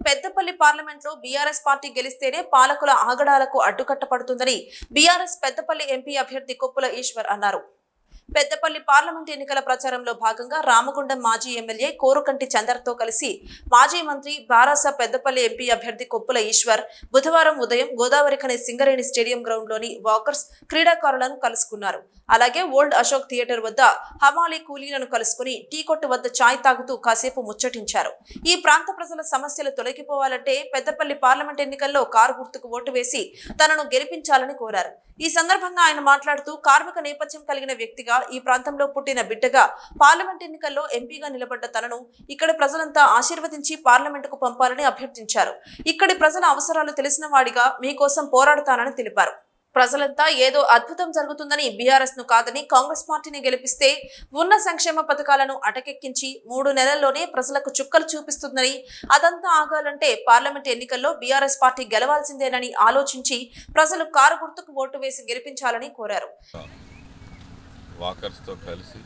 పెద్దపల్లి పార్లమెంట్లో BRS party గెలిస్తేనే పాలకుల ఆగడాలకు అడ్డుకట్ట పడుతుందని బీఆర్ఎస్ పెద్దపల్లి ఎంపీ అభ్యర్థి కొప్పుల ఈశ్వర్ అన్నారు. పెద్దపల్లి పార్లమెంట్ ఎన్నికల ప్రచారంలో భాగంగా రామగుండం మాజీ ఎమ్మెల్యే కోరుకంటి చందర్తో కలిసి మాజీ మంత్రి బారాస పెద్దపల్లి ఎంపీ అభ్యర్థి కొప్పుల ఈశ్వర్ బుధవారం ఉదయం గోదావరి ఖని సింగరేణి స్టేడియం గ్రౌండ్లోని వాకర్స్ క్రీడాకారులను కలుసుకున్నారు. అలాగే ఓల్డ్ అశోక్ థియేటర్ వద్ద హమాలి కూలీలను కలుసుకుని టీ కొట్టు వద్ద చాయ్ తాగుతూ కాసేపు ముచ్చటించారు. ఈ ప్రాంత ప్రజల సమస్యలు తొలగిపోవాలంటే పెద్దపల్లి పార్లమెంట్ ఎన్నికల్లో కారు గుర్తుకు ఓటు వేసి తనను గెలిపించాలని కోరారు. ఈ సందర్భంగా ఆయన మాట్లాడుతూ కార్మిక నేపథ్యం కలిగిన వ్యక్తిగా ఈ ప్రాంతంలో పుట్టిన బిడ్డగా పార్లమెంట్ ఎన్నికల్లో ఎంపీగా నిలబడ్డ తనను ఇక్కడ ప్రజలంతా ఆశీర్వదించి పార్లమెంటుకు పంపాలని అభ్యర్థించారు. ఇక్కడి ప్రజల అవసరాలు తెలిసిన వాడిగా మీకోసం పోరాడతానని తెలిపారు. ప్రజలంతా ఏదో అద్భుతం జరుగుతుందని బీఆర్ఎస్ను కాదని కాంగ్రెస్ పార్టీని గెలిపిస్తే ఉన్న సంక్షేమ పథకాలను అటకెక్కించి మూడు నెలల్లోనే ప్రజలకు చుక్కలు చూపిస్తుందని అదంతా ఆగాలంటే పార్లమెంట్ ఎన్నికల్లో బీఆర్ఎస్ పార్టీ గెలవాల్సిందేనని ఆలోచించి ప్రజలు కారు గుర్తుకు ఓటు వేసి గెలిపించాలని కోరారు. వాకర్స్తో కలిసి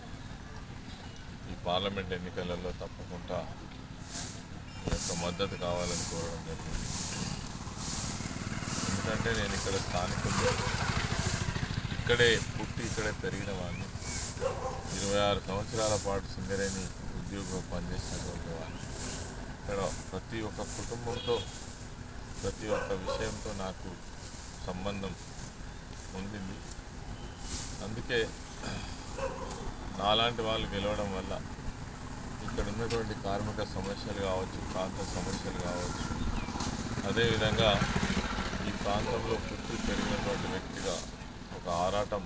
ఈ పార్లమెంట్ ఎన్నికలలో తప్పకుండా మద్దతు కావాలని కోరడం జరిగింది. ఎందుకంటే నేను ఇక్కడ స్థానికులు ఇక్కడే పుట్టి ఇక్కడే పెరిగిన వాడిని. ఇరవై ఆరు సంవత్సరాల పాటు సింగరేణి ఉద్యోగం పనిచేసినటువంటి వాడిని. ఇక్కడ ప్రతి ఒక్క కుటుంబంతో ప్రతి ఒక్క విషయంతో నాకు సంబంధం ఉండింది. అందుకే నాలాంటి వాళ్ళు గెలవడం వల్ల ఇక్కడ ఉన్నటువంటి కార్మిక సమస్యలు కావచ్చు ప్రాంత సమస్యలు కావచ్చు అదేవిధంగా ఈ ప్రాంతంలో పుట్టి పెరిగినటువంటి వ్యక్తిగా ఒక ఆరాటం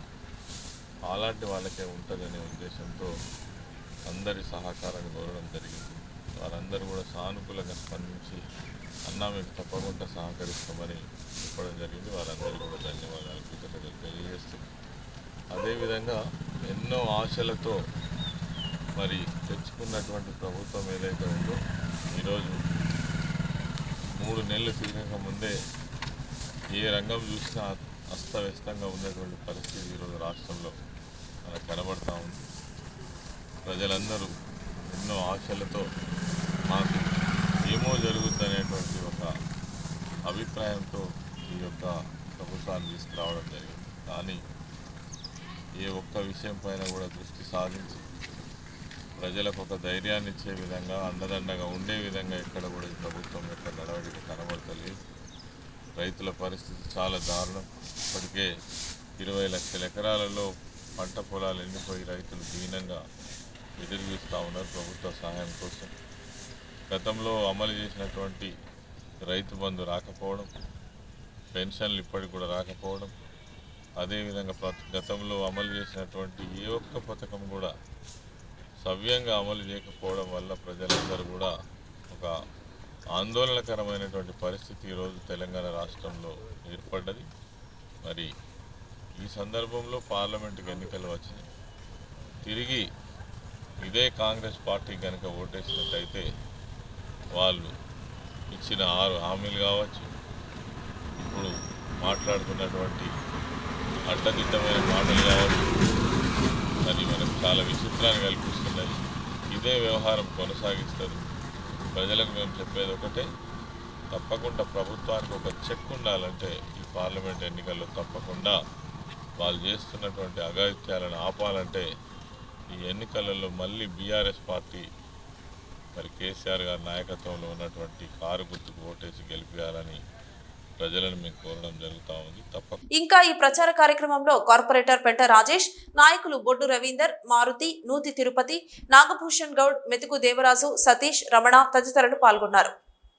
అలాంటి వాళ్ళకే ఉంటుందనే ఉద్దేశంతో అందరి సహకారాన్ని కోరడం జరిగింది. వారందరూ కూడా సానుకూలంగా స్పందించి అన్నా మీకు తప్పకుండా సహకరిస్తామని చెప్పడం జరిగింది. వారందరూ కూడా ధన్యవాదాలు కృతజ్ఞతలు తెలియజేస్తూ. అదేవిధంగా ఎన్నో ఆశలతో మరి తెచ్చుకున్నటువంటి ప్రభుత్వం ఏదైతే ఉందో ఈరోజు మూడు నెలలు తిరిగక ముందే ఏ రంగం చూసినా అస్తవ్యస్తంగా ఉన్నటువంటి పరిస్థితి ఈరోజు రాష్ట్రంలో మనకు కనబడతా ఉంది. ప్రజలందరూ ఎన్నో ఆశలతో మాకు ఏమో జరుగుద్దనేటువంటి ఒక అభిప్రాయంతో ఈ యొక్క ప్రభుత్వాన్ని తీసుకురావడం జరిగింది. కానీ ఏ ఒక్క విషయం పైన కూడా దృష్టి సాధించి ప్రజలకు ఒక ధైర్యాన్ని ఇచ్చే విధంగా అండదండగా ఉండే విధంగా ఎక్కడ కూడా ఈ ప్రభుత్వం యొక్క నడవడిక కనబడతలేదు. రైతుల పరిస్థితి చాలా దారుణం. ఇప్పటికే ఇరవై లక్షల ఎకరాలలో పంట పొలాలు ఎండిపోయి రైతులు దీనంగా ఎదురు చూస్తూ ఉన్నారు ప్రభుత్వ సహాయం కోసం. గతంలో అమలు చేసినటువంటి రైతు బంధు రాకపోవడం పెన్షన్లు ఇప్పటికి కూడా రాకపోవడం అదేవిధంగా గతంలో అమలు చేసినటువంటి ఏ ఒక్క పథకం కూడా సవ్యంగా అమలు చేయకపోవడం వల్ల ప్రజలందరూ కూడా ఒక ఆందోళనకరమైనటువంటి పరిస్థితి ఈరోజు తెలంగాణ రాష్ట్రంలో ఏర్పడ్డది. మరి ఈ సందర్భంలో పార్లమెంటుకు ఎన్నికలు వచ్చినాయి. తిరిగి ఇదే కాంగ్రెస్ పార్టీ కనుక ఓటేసినట్టయితే వాళ్ళు ఇచ్చిన ఆరు హామీలు కావచ్చు ఇప్పుడు మాట్లాడుతున్నటువంటి అడ్డదిడ్డమైన మాటలు కావచ్చు అది మనకు చాలా విచిత్రాన్ని కల్పిస్తున్నాయి ఇదే వ్యవహారం కొనసాగిస్తారు ప్రజలకు మేము చెప్పేది ఒకటే తప్పకుండా ప్రభుత్వానికి ఒక చెక్ ఉండాలంటే ఈ పార్లమెంట్ ఎన్నికల్లో తప్పకుండా వాళ్ళు చేస్తున్నటువంటి అగాత్యాలను ఆపాలంటే ఈ ఎన్నికలలో మళ్ళీ బీఆర్ఎస్ పార్టీ మరి కేసీఆర్ గారి నాయకత్వంలో ఉన్నటువంటి కారు గుర్తుకు ఓటేసి గెలిపించాలని ప్రజలను మేము కోరడం జరుగుతూ ఉంది. తప్ప ఇంకా ఈ ప్రచార కార్యక్రమంలో కార్పొరేటర్ పెంట రాజేష్ నాయకులు బొడ్డు రవీందర్ మారుతి నూతి తిరుపతి నాగభూషణ్ గౌడ్ మెతుకు దేవరాజు సతీష్ రమణ తదితరులు పాల్గొన్నారు.